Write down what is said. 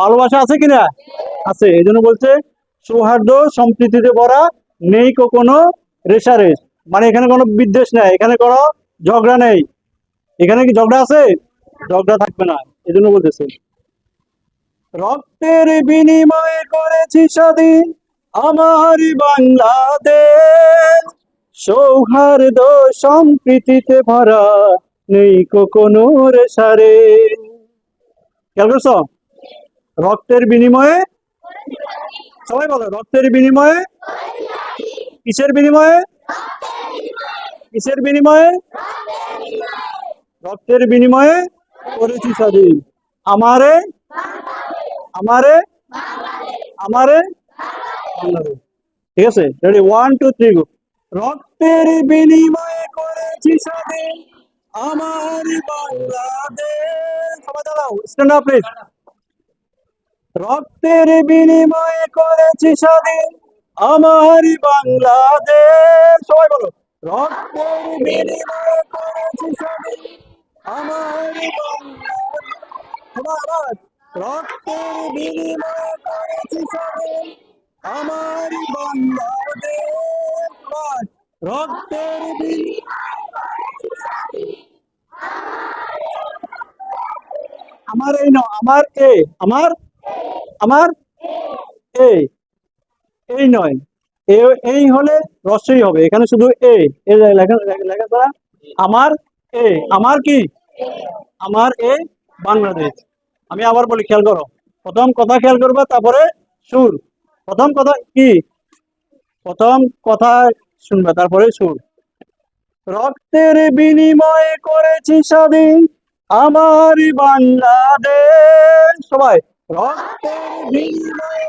ভালোবাসা আছে কিনা? আছে এই জন্য বলছে সৌহার্দ্য, সম্প্রীতিতে ভরা, নেই কোনো রেশারেশ মানে এখানে কোনো বিদ্বেষ নেই, এখানে কোনো ঝগড়া নেই। এখানে কি ঝগড়া আছে? ঝগড়া থাকবে না এই জন্য বলতেছে। রক্তের বিনিময়ে করেছি স্বাধীন আমার বাংলাদেশ। সৌহার্দ্য, সম্প্রীতিতে ভরা, নেই কোনো রেশারে খেয়াল করছ? রক্তের বিনিময়ে সবাই বলো, রক্তের বিনিময়ে, কিসের বিনিময়ে? কিসের বিনিময়ে? রক্তের বিনিময়ে করেছি স্বাধীন। আমারে আমারে আমারে ঠিক আছে? Ready one two three go রক্তের বিনিময়ে করেছি স্বাধীন। আমার বাংলাদেশ। রক্তের বিনিময়ে করেছি স্বাধীন আমার বাংলাদেশ। সবাই বলো, রক্তের বিনিময়ে করেছি স্বাধীন আমার বাংলাদেশ। রক্তের বিনিময়ে করেছি স্বাধীন আমার বাংলাদেশ। রক্তের বিনিময়ে আমার এই নয় আমার এ, আমার আমার এ, এই নয়। এই হলে রসই হবে, এখানে শুধু এ লেখা- আমার এ, আমার কি? আমার এ, বাংলাদেশ। আমি আবার বলি, খেয়াল করো। প্রথম কথা খেয়াল করবা, তারপরে সুর। প্রথম কথা কি? প্রথম কথা শুনবে, তারপরে সুর। রক্তের বিনিময়ে করেছি স্বাধীন আমার বাংলাদেশ। সবাই রক্তের বিনিময়ে